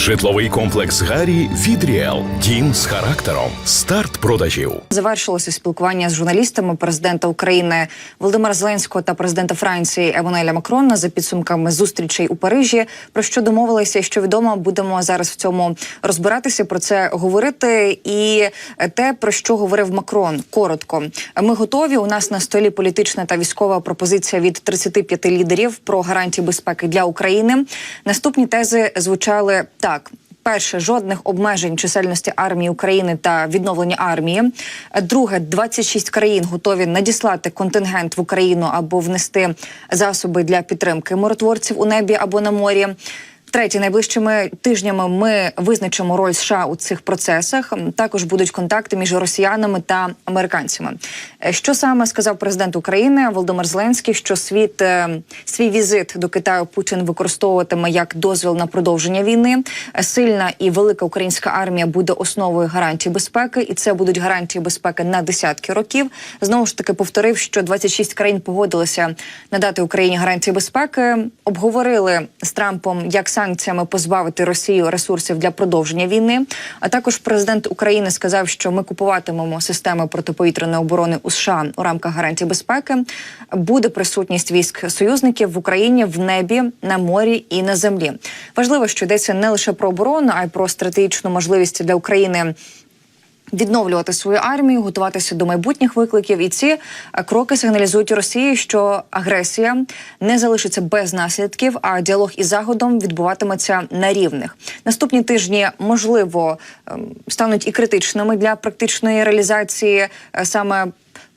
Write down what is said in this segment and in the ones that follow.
Житловий комплекс Гарі від Ріел. Дім з характером. Старт продажів. Завершилося спілкування з журналістами президента України Володимира Зеленського та президента Франції Еммануеля Макрона за підсумками зустрічей у Парижі. Про що домовилися, що відомо, будемо зараз в цьому розбиратися. Про це говорити. І те, про що говорив Макрон, коротко. Ми готові. У нас на столі політична та військова пропозиція від 35 лідерів про гарантії безпеки для України. Наступні тези звучали так. Перше жодних обмежень чисельності армії України та відновлення армії. Друге, 26 країн готові надіслати контингент в Україну або внести засоби для підтримки миротворців у небі або на морі. Третє, найближчими тижнями ми визначимо роль США у цих процесах. Також будуть контакти між росіянами та американцями. Е, Що саме сказав президент України Володимир Зеленський? Що світ е, свій візит до Китаю Путін використовуватиме як дозвіл на продовження війни. Е, Сильна і велика українська армія буде основою гарантії безпеки, і це будуть гарантії безпеки на десятки років. Знову ж таки повторив, що 26 країн погодилися надати Україні гарантії безпеки. Обговорили з Трампом, як санкціями позбавити Росію ресурсів для продовження війни. А також президент України сказав, що ми купуватимемо системи протиповітряної оборони у США у рамках гарантій безпеки. Буде присутність військ союзників в Україні в небі, на морі і на землі. Важливо, що йдеться не лише про оборону, а й про стратегічну можливість для України. Відновлювати свою армію, готуватися до майбутніх викликів, і ці е, кроки сигналізують Росії, що агресія не залишиться без наслідків, а діалог із заходом відбуватиметься на рівних. Наступні тижні можливо ем, стануть і критичними для практичної реалізації е, саме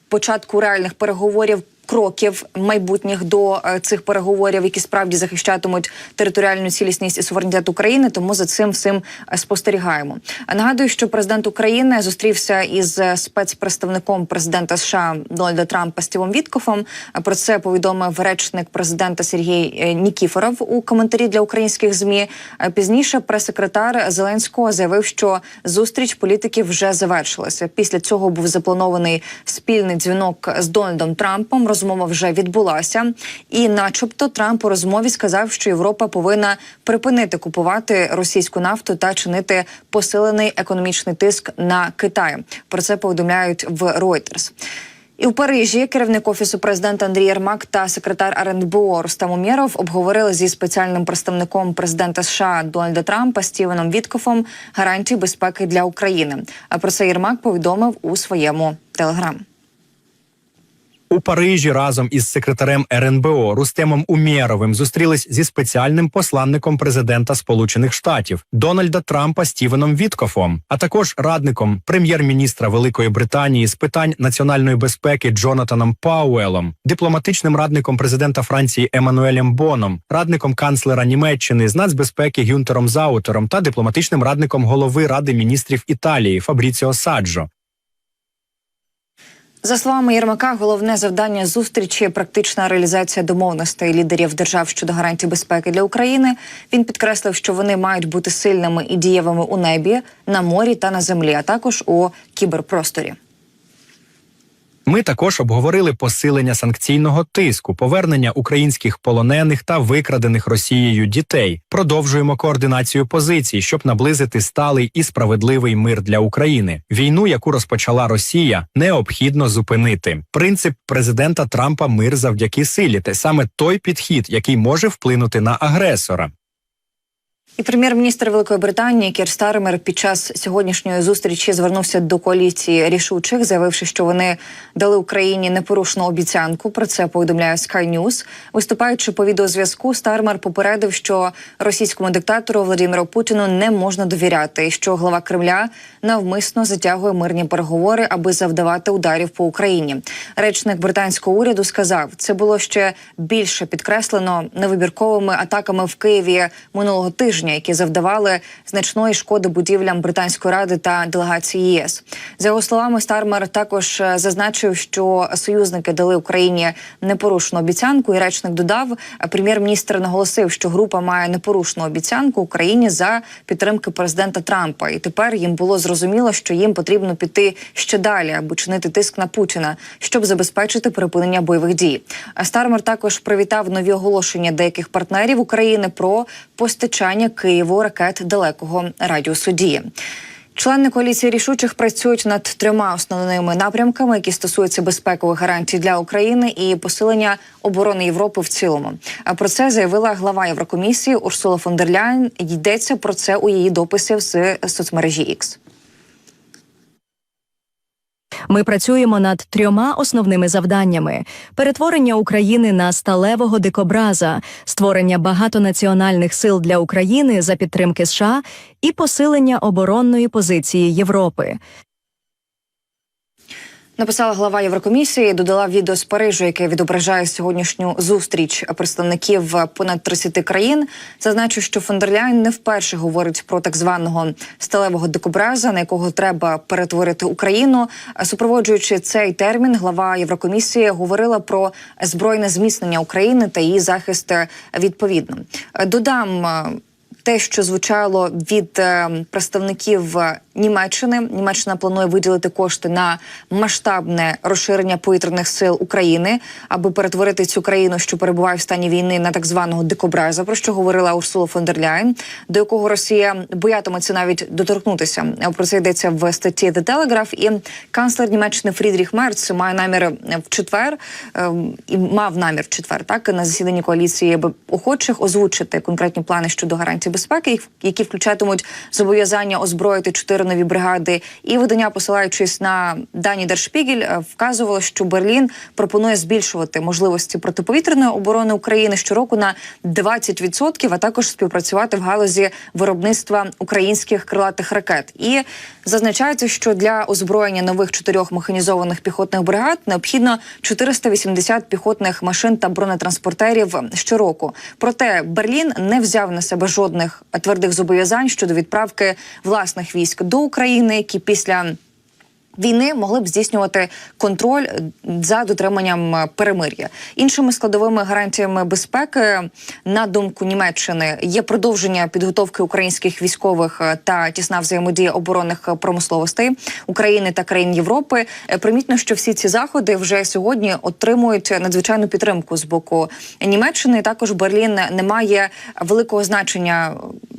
початку реальних переговорів. Кроків майбутніх до е, цих переговорів, які справді захищатимуть територіальну цілісність і суверенітет України. Тому за цим всім е, спостерігаємо. Нагадую, що президент України зустрівся із е, спецпредставником президента США Дональда Трампа Стівом Віткофом. Про це повідомив речник президента Сергій Нікіфоров у коментарі для українських змі. Пізніше прес-секретар Зеленського заявив, що зустріч політиків вже завершилася. Після цього був запланований спільний дзвінок з Дональдом Трампом. Розмова вже відбулася, і, начебто, Трамп у розмові сказав, що Європа повинна припинити купувати російську нафту та чинити посилений економічний тиск на Китай. Про це повідомляють в Reuters. І в Парижі керівник офісу президента Андрій Єрмак та секретар РНБО Рустам Умєров обговорили зі спеціальним представником президента США Дональда Трампа Стівеном Віткофом гарантії безпеки для України. А про це Єрмак повідомив у своєму телеграм. У Парижі разом із секретарем РНБО Рустемом Умєровим зустрілись зі спеціальним посланником президента Сполучених Штатів Дональда Трампа Стівеном Віткофом, а також радником прем'єр-міністра Великої Британії з питань національної безпеки Джонатаном Пауелом, дипломатичним радником президента Франції Еммануелем Боном, радником канцлера Німеччини з нацбезпеки Гюнтером Заутером та дипломатичним радником голови Ради міністрів Італії Фабріціо Саджо. За словами Єрмака, головне завдання зустрічі практична реалізація домовленостей лідерів держав щодо гарантій безпеки для України. Він підкреслив, що вони мають бути сильними і дієвими у небі, на морі та на землі, а також у кіберпросторі. Ми також обговорили посилення санкційного тиску, повернення українських полонених та викрадених Росією дітей. Продовжуємо координацію позицій, щоб наблизити сталий і справедливий мир для України. Війну, яку розпочала Росія, необхідно зупинити. Принцип президента Трампа мир завдяки силі те саме той підхід, який може вплинути на агресора. І прем'єр-міністр Великої Британії Кір Стармер під час сьогоднішньої зустрічі звернувся до коаліції рішучих, заявивши, що вони дали Україні непорушну обіцянку. Про це повідомляє Sky News. Виступаючи по відеозв'язку, Стармер попередив, що російському диктатору Владимиру Путіну не можна довіряти, і що глава Кремля навмисно затягує мирні переговори, аби завдавати ударів по Україні. Речник британського уряду сказав, це було ще більше підкреслено невибірковими атаками в Києві минулого тижня, які завдавали значної шкоди будівлям британської ради та делегації ЄС. За його словами, Стармер також е, зазначив, що союзники дали Україні непорушну обіцянку. І речник додав, е, прем'єр-міністр наголосив, що група має непорушну обіцянку Україні за підтримки президента Трампа. І тепер їм було зрозуміло, що їм потрібно піти ще далі, аби чинити тиск на Путіна, щоб забезпечити припинення бойових дій. А Стармер також привітав нові оголошення деяких партнерів України про постачання завдання Києву ракет далекого радіусу дії. Члени коаліції рішучих працюють над трьома основними напрямками, які стосуються безпекових гарантій для України і посилення оборони Європи в цілому. А про це заявила глава Єврокомісії Урсула фон дер Ляйн. Йдеться про це у її дописі з соцмережі X. Ми працюємо над трьома основними завданнями: перетворення України на сталевого дикобраза, створення багатонаціональних сил для України за підтримки США і посилення оборонної позиції Європи. Написала глава Єврокомісії, додала відео з Парижу, яке відображає сьогоднішню зустріч представників понад 30 країн. Зазначу, що фон дер Ляйн не вперше говорить про так званого сталевого дикобраза, на якого треба перетворити Україну. Супроводжуючи цей термін, глава Єврокомісії говорила про збройне зміцнення України та її захист відповідно. Додам. е, те, що звучало від е, представників Німеччини, Німеччина планує виділити кошти на масштабне розширення повітряних сил України, аби перетворити цю країну, що перебуває в стані війни, на так званого дикобраза, про що говорила Урсула фон дер Ляйн, до якого Росія боятиметься навіть доторкнутися. Про це йдеться в статті The Telegraph. І канцлер Німеччини Фрідріх Мерц має намір в четвер е, і мав намір в четвер, так на засіданні коаліції охочих озвучити конкретні плани щодо гарантій безпеки, які включатимуть зобов'язання озброїти чотири нові бригади. І видання, посилаючись на дані Держпігель, е, вказувало, що Берлін пропонує збільшувати можливості протиповітряної оборони України щороку на 20%, а також співпрацювати в галузі виробництва українських крилатих ракет. І зазначається, що для озброєння нових чотирьох механізованих піхотних бригад необхідно 480 піхотних машин та бронетранспортерів щороку. Проте Берлін не взяв на себе жодних твердих зобов'язань щодо відправки власних військ до України, які після Війни могли б здійснювати контроль за дотриманням е, перемир'я іншими складовими гарантіями безпеки, на думку Німеччини, є продовження підготовки українських військових е, та тісна взаємодія оборонних промисловостей України та країн Європи. Е, Примітно, що всі ці заходи вже сьогодні отримують надзвичайну підтримку з боку Німеччини. Також Берлін не має великого значення на- на-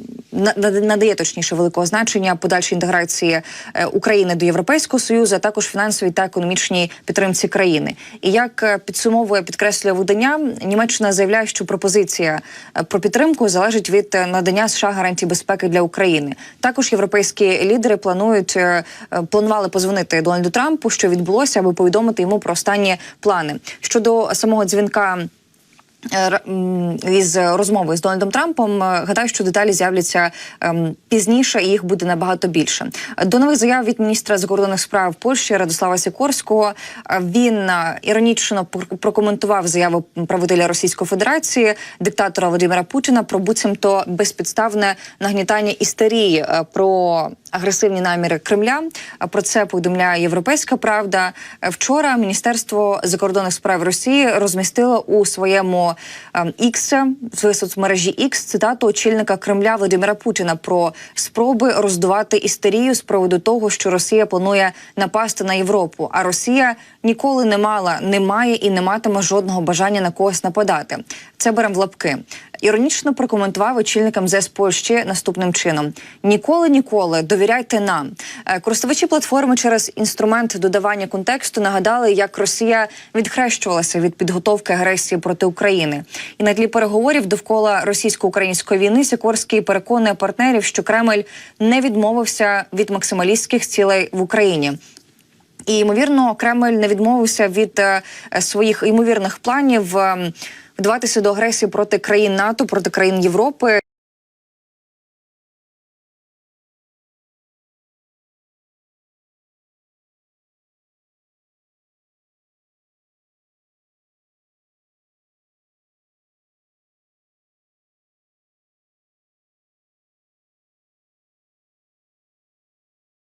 надає точніше великого значення подальшій інтеграції е, України до Європейського союзу, а також фінансовій та економічній підтримці країни. І як е, підсумовує підкреслює видання, Німеччина заявляє, що пропозиція е, про підтримку залежить від надання США гарантій безпеки для України. Також європейські лідери планують планували позвонити Дональду Трампу, що відбулося, аби повідомити йому про останні плани щодо самого дзвінка. Е, із розмови з Дональдом Трампом. е, Гадаю, що деталі з'являться ем, пізніше, і їх буде набагато більше. До нових заяв від міністра закордонних справ Польщі Радослава Сікорського е, він іронічно пр- прокоментував заяву правителя Російської Федерації, диктатора Володимира Путіна про буцімто безпідставне нагнітання істерії про агресивні наміри Кремля. Про це повідомляє Європейська Правда. Вчора Міністерство закордонних справ Росії розмістило у своєму ем, X, в соцмережі X цитату очільника Кремля Володимира Путіна про спроби роздувати істерію з приводу того, що Росія планує напасти на Європу. А Росія ніколи не мала, не має і не матиме жодного бажання на когось нападати. Це беремо в лапки. Іронічно прокоментував очільник МЗС Польщі наступним чином: ніколи, ніколи довіряйте нам. Е, Користувачі платформи через інструмент додавання контексту нагадали, як Росія відхрещувалася від підготовки агресії проти України. І на тлі переговорів довкола російсько-української війни Сікорський переконує партнерів, що Кремль не відмовився від максималістських цілей в Україні. І ймовірно, Кремль не відмовився від е, своїх ймовірних планів. Вдаватися до агресії проти країн НАТО, проти країн Європи.